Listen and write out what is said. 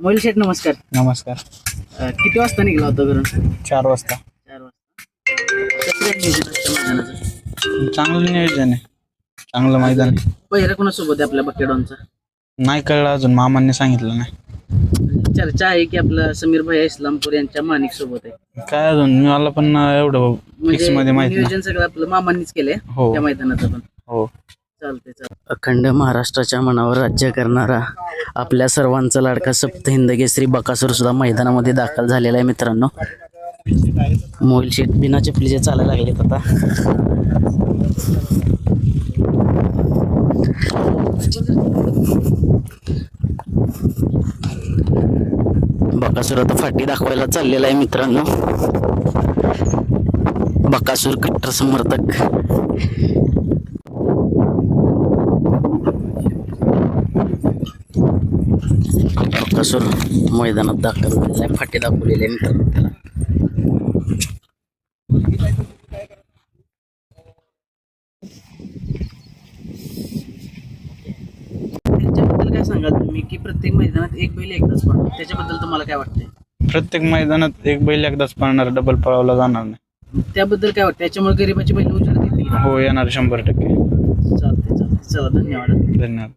मोहिल शेठ नमस्कार. नमस्कार. अं, किती वाजता निघला होता घरून? चार वाजता. चार वाजता. कसं काय नियोजन असतं मैदानाचं? चांगलं नियोजन आहे. चांगलं मैदान. आहे. पहिला कोणासोबत आहे आपल्या बकेडॉनचा? नाही कळलं अजून मामांनी सांगितलं नाही. चर्चा आहे की आपला समीर भाई इस्लामपूर यांच्या मानिक सोबत आहे. काय अजून मला पण एवढं फिक्समध्ये माहीत नाही. नियोजन सगळं आपलं मामांनीच केलंय हो. त्या मैदानाचं पण. हो. चालते अखंड महाराष्ट्राच्या मनावर राज्य करणारा आपल्या सर्वांचा लाडका सप्त हिंदगेश्री केसरी बकासूर सुद्धा मैदानामध्ये दाखल झालेला आहे मित्रांनो. मोहिल शेट बिना चपलीचे चालायला लागलेत आता. बकासूर आता फाटी दाखवायला चाललेला आहे मित्रांनो. बकासूर कट्टर समर्थक. बकासूर मैदानात दाखल झालेला आहे. फाटी दाखवलेली आहे मित्रांनो त्याला. त्याच्याबद्दल काय सांगाल तुम्ही? की प्रत्येक मैदानात एक बैल एकदाच पडतो त्याच्याबद्दल तुम्हाला काय वाटतंय? प्रत्येक मैदानात एक बैल एकदाच पळणार डबल पळवला जाणार नाही. त्याबद्दल काय वाटतं त्याच्यामुळे गरीबाची बैल उजेड देतील हो येणार शंभर टक्के. चालते चालते चला धन्यवाद. धन्यवाद.